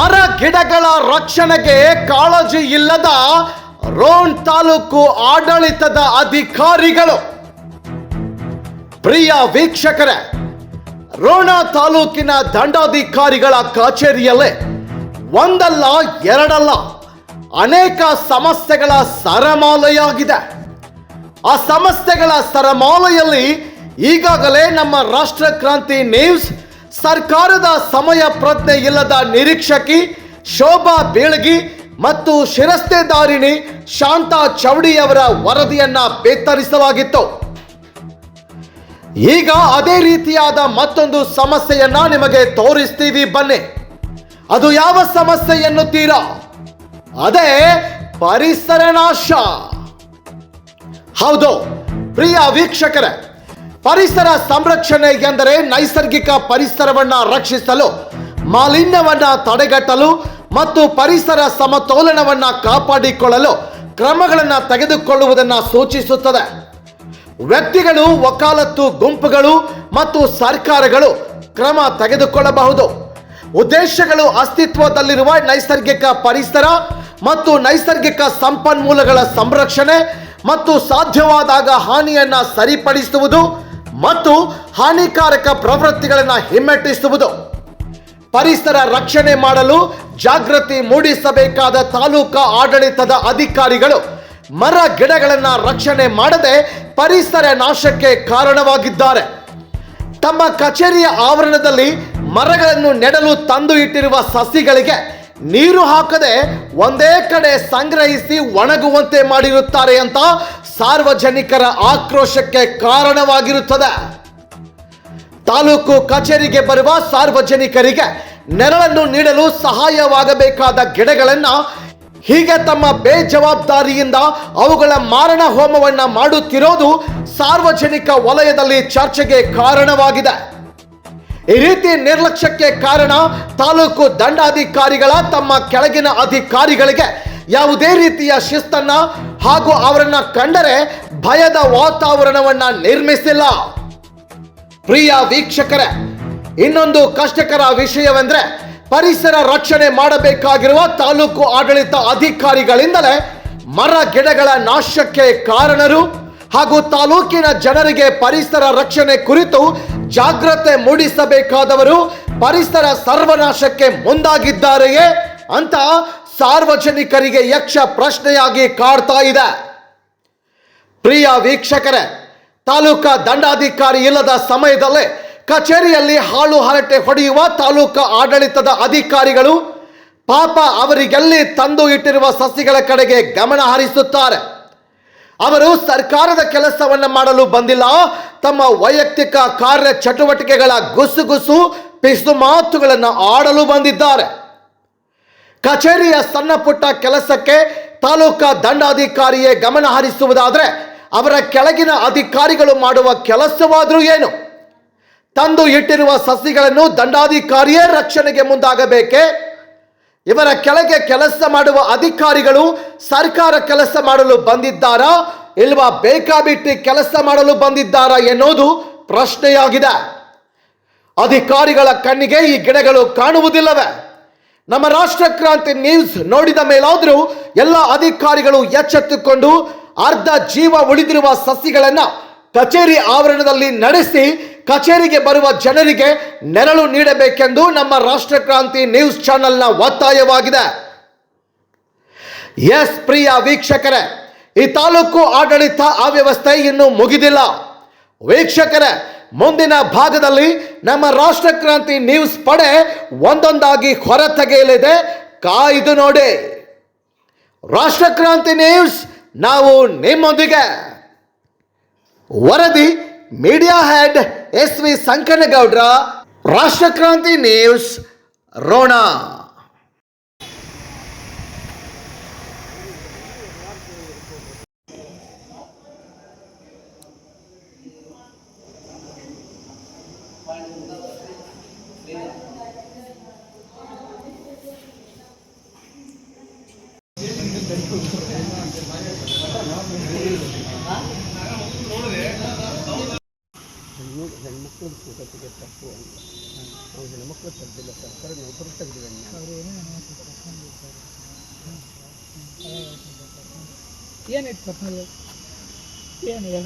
ಮರ ಗಿಡಗಳ ರಕ್ಷಣೆಗೆ ಕಾಳಜಿ ಇಲ್ಲದ ರೋಣ್ ತಾಲೂಕು ಆಡಳಿತದ ಅಧಿಕಾರಿಗಳು. ಪ್ರಿಯ ವೀಕ್ಷಕರೇ, ರೋಣ ತಾಲೂಕಿನ ದಂಡಾಧಿಕಾರಿಗಳ ಕಚೇರಿಯಲ್ಲೇ ಒಂದಲ್ಲ ಎರಡಲ್ಲ ಅನೇಕ ಸಮಸ್ಯೆಗಳ ಸರಮಾಲೆಯಾಗಿದೆ. ಆ ಸಮಸ್ಯೆಗಳ ಸರಮಾಲೆಯಲ್ಲಿ ಈಗಾಗಲೇ ನಮ್ಮ ರಾಷ್ಟ್ರ ಕ್ರಾಂತಿ ನ್ಯೂಸ್ ಸರ್ಕಾರದ ಸಮಯ ಪ್ರಜ್ಞೆ ಇಲ್ಲದ ನಿರೀಕ್ಷಕಿ ಶೋಭಾ ಬೀಳಗಿ ಮತ್ತು ಶಿರಸ್ತೆದಾರಿಣಿ ಶಾಂತಾ ಚೌಡಿಯವರ ವರದಿಯನ್ನ ಬೇತರಿಸಲಾಗಿತ್ತು. ಈಗ ಅದೇ ರೀತಿಯಾದ ಮತ್ತೊಂದು ಸಮಸ್ಯೆಯನ್ನ ನಿಮಗೆ ತೋರಿಸ್ತೀವಿ ಬನ್ನಿ. ಅದು ಯಾವ ಸಮಸ್ಯೆ ಎನ್ನುತ್ತೀರಾ? ಅದೇ ಪರಿಸರ ನಾಶ ಹೌದು, ಪ್ರಿಯ ವೀಕ್ಷಕರೇ ಪರಿಸರ ಸಂರಕ್ಷಣೆ ಎಂದರೆ ನೈಸರ್ಗಿಕ ಪರಿಸರವನ್ನ ರಕ್ಷಿಸಲು, ಮಾಲಿನ್ಯವನ್ನ ತಡೆಗಟ್ಟಲು ಮತ್ತು ಪರಿಸರ ಸಮತೋಲನವನ್ನ ಕಾಪಾಡಿಕೊಳ್ಳಲು ಕ್ರಮಗಳನ್ನು ತೆಗೆದುಕೊಳ್ಳುವುದನ್ನು ಸೂಚಿಸುತ್ತದೆ. ವ್ಯಕ್ತಿಗಳು, ವಕಾಲತ್ತು, ಗುಂಪುಗಳು ಮತ್ತು ಸರ್ಕಾರಗಳು ಕ್ರಮ ತೆಗೆದುಕೊಳ್ಳಬಹುದು. ಉದ್ದೇಶಗಳು ಅಸ್ತಿತ್ವದಲ್ಲಿರುವ ನೈಸರ್ಗಿಕ ಪರಿಸರ ಮತ್ತು ನೈಸರ್ಗಿಕ ಸಂಪನ್ಮೂಲಗಳ ಸಂರಕ್ಷಣೆ ಮತ್ತು ಸಾಧ್ಯವಾದಾಗ ಹಾನಿಯನ್ನ ಸರಿಪಡಿಸುವುದು ಮತ್ತು ಹಾನಿಕಾರಕ ಪ್ರವೃತ್ತಿಗಳನ್ನು ಹಿಮ್ಮೆಟ್ಟಿಸುವುದು. ಪರಿಸರ ರಕ್ಷಣೆ ಮಾಡಲು ಜಾಗೃತಿ ಮೂಡಿಸಬೇಕಾದ ತಾಲೂಕಾ ಆಡಳಿತದ ಅಧಿಕಾರಿಗಳು ಮರ ಗಿಡಗಳನ್ನು ರಕ್ಷಣೆ ಮಾಡದೆ ಪರಿಸರ ನಾಶಕ್ಕೆ ಕಾರಣವಾಗಿದ್ದಾರೆ. ತಮ್ಮ ಕಚೇರಿಯ ಆವರಣದಲ್ಲಿ ಮರಗಳನ್ನು ನೆಡಲು ತಂದು ಇಟ್ಟಿರುವ ಸಸಿಗಳಿಗೆ ನೀರು ಹಾಕದೆ ಒಂದೇ ಕಡೆ ಸಂಗ್ರಹಿಸಿ ಒಣಗುವಂತೆ ಮಾಡಿರುತ್ತಾರೆ ಅಂತ ಸಾರ್ವಜನಿಕರ ಆಕ್ರೋಶಕ್ಕೆ ಕಾರಣವಾಗಿರುತ್ತದೆ. ತಾಲೂಕು ಕಚೇರಿಗೆ ಬರುವ ಸಾರ್ವಜನಿಕರಿಗೆ ನೆರಳನ್ನು ನೀಡಲು ಸಹಾಯವಾಗಬೇಕಾದ ಗಿಡಗಳನ್ನ ಹೀಗೆ ತಮ್ಮ ಬೇಜವಾಬ್ದಾರಿಯಿಂದ ಅವುಗಳ ಮಾರಣ ಹೋಮವನ್ನ ಮಾಡುತ್ತಿರೋದು ಸಾರ್ವಜನಿಕ ವಲಯದಲ್ಲಿ ಚರ್ಚೆಗೆ ಕಾರಣವಾಗಿದೆ. ಈ ರೀತಿ ನಿರ್ಲಕ್ಷ್ಯಕ್ಕೆ ಕಾರಣ ತಾಲೂಕು ದಂಡಾಧಿಕಾರಿಗಳ ತಮ್ಮ ಕೆಳಗಿನ ಅಧಿಕಾರಿಗಳಿಗೆ ಯಾವುದೇ ರೀತಿಯ ಶಿಸ್ತನ್ನ ಹಾಗೂ ಅವರನ್ನ ಕಂಡರೆ ಭಯದ ವಾತಾವರಣವನ್ನ ನಿರ್ಮಿಸಿಲ್ಲ. ಪ್ರಿಯ ವೀಕ್ಷಕರೇ, ಇನ್ನೊಂದು ಕಷ್ಟಕರ ವಿಷಯವೆಂದ್ರೆ ಪರಿಸರ ರಕ್ಷಣೆ ಮಾಡಬೇಕಾಗಿರುವ ತಾಲೂಕು ಆಡಳಿತ ಅಧಿಕಾರಿಗಳಿಂದಲೇ ಮರ ಗಿಡಗಳ ನಾಶಕ್ಕೆ ಕಾರಣರು ಹಾಗೂ ತಾಲೂಕಿನ ಜನರಿಗೆ ಪರಿಸರ ರಕ್ಷಣೆ ಕುರಿತು ಜಾಗ್ರತೆ ಮೂಡಿಸಬೇಕಾದವರು ಪರಿಸರ ಸರ್ವನಾಶಕ್ಕೆ ಮುಂದಾಗಿದ್ದಾರೆಯೇ ಅಂತ ಸಾರ್ವಜನಿಕರಿಗೆ ಯಕ್ಷ ಪ್ರಶ್ನೆಯಾಗಿ ಕಾಡ್ತಾ ಇದೆ. ಪ್ರಿಯ ವೀಕ್ಷಕರೇ, ತಾಲೂಕಾ ದಂಡಾಧಿಕಾರಿ ಇಲ್ಲದ ಸಮಯದಲ್ಲೇ ಕಚೇರಿಯಲ್ಲಿ ಹಾಳು ಹರಟೆ ಹೊಡೆಯುವ ತಾಲೂಕಾ ಆಡಳಿತದ ಅಧಿಕಾರಿಗಳು ಪಾಪ ಅವರಿಗೆಲ್ಲಿ ತಂದು ಇಟ್ಟಿರುವ ಸಸಿಗಳ ಕಡೆಗೆ ಗಮನ ಹರಿಸುತ್ತಾರೆ. ಅವರು ಸರ್ಕಾರದ ಕೆಲಸವನ್ನು ಮಾಡಲು ಬಂದಿಲ್ಲ, ತಮ್ಮ ವೈಯಕ್ತಿಕ ಕಾರ್ಯ ಚಟುವಟಿಕೆಗಳ ಗುಸುಗುಸು ಪಿಸು ಮಾತುಗಳನ್ನು ಆಡಲು ಬಂದಿದ್ದಾರೆ. ಕಚೇರಿಯ ಸಣ್ಣ ಪುಟ್ಟ ಕೆಲಸಕ್ಕೆ ತಾಲೂಕಾ ದಂಡಾಧಿಕಾರಿಯೇ ಗಮನ ಹರಿಸುವುದಾದರೆ ಅವರ ಕೆಳಗಿನ ಅಧಿಕಾರಿಗಳು ಮಾಡುವ ಕೆಲಸವಾದರೂ ಏನು? ತಂದು ಇಟ್ಟಿರುವ ಸಸಿಗಳನ್ನು ದಂಡಾಧಿಕಾರಿಯೇ ರಕ್ಷಣೆಗೆ ಮುಂದಾಗಬೇಕೆ? ಇವರ ಕೆಳಗೆ ಕೆಲಸ ಮಾಡುವ ಅಧಿಕಾರಿಗಳು ಸರ್ಕಾರ ಕೆಲಸ ಮಾಡಲು ಬಂದಿದ್ದಾರಾ? ಇಲ್ವಾ ಬೇಕಾಬಿಟ್ಟಿ ಕೆಲಸ ಮಾಡಲು ಬಂದಿದ್ದಾರಾ ಎನ್ನುವುದು ಪ್ರಶ್ನೆಯಾಗಿದೆ. ಅಧಿಕಾರಿಗಳ ಕಣ್ಣಿಗೆ ಈ ಗಿಡಗಳು ಕಾಣುವುದಿಲ್ಲವೇ. ನಮ್ಮ ರಾಷ್ಟ್ರ ಕ್ರಾಂತಿ ನ್ಯೂಸ್ ನೋಡಿದ ಮೇಲಾದರೂ ಎಲ್ಲ ಅಧಿಕಾರಿಗಳು ಎಚ್ಚೆತ್ತುಕೊಂಡು ಅರ್ಧ ಜೀವ ಉಳಿದಿರುವ ಸಸಿಗಳನ್ನು ಕಚೇರಿ ಆವರಣದಲ್ಲಿ ನಡೆಸಿ ಕಚೇರಿಗೆ ಬರುವ ಜನರಿಗೆ ನೆರಳು ನೀಡಬೇಕೆಂದು ನಮ್ಮ ರಾಷ್ಟ್ರ ಕ್ರಾಂತಿ ನ್ಯೂಸ್ ಚಾನೆಲ್ನ ಒತ್ತಾಯವಾಗಿದೆ. ಎಸ್ ಪ್ರಿಯ ವೀಕ್ಷಕರೇ, ಈ ತಾಲೂಕು ಆಡಳಿತ ಅವ್ಯವಸ್ಥೆ ಇನ್ನೂ ಮುಗಿದಿಲ್ಲ. ವೀಕ್ಷಕರೇ ಮುಂದಿನ ಭಾಗದಲ್ಲಿ ನಮ್ಮ ರಾಷ್ಟ್ರ ಕ್ರಾಂತಿ ನ್ಯೂಸ್ ಪಡೆ ಒಂದೊಂದಾಗಿ ಹೊರತೆಗೆಯಲಿದೆ ಕಾಯ್ದು ನೋಡಿ. ರಾಷ್ಟ್ರ ಕ್ರಾಂತಿ ನ್ಯೂಸ್ ನಾವು ನಿಮ್ಮೊಂದಿಗೆ. ವರದಿ media head S V Sankanagoudra. Rashtrakranti news Ron. ಹೆಣ್ಮಕ್ಳು ಫೋಟೋ ತೆಗೆಯಬೇಕು ನಾವು ಹೆಣ್ಮಕ್ಳು ತೆಗೆದಿಲ್ಲ ಸರ್ಕಾರ ನೌಕರು ತೆಗೆದಿವೆ ಏನು ಹೇಳ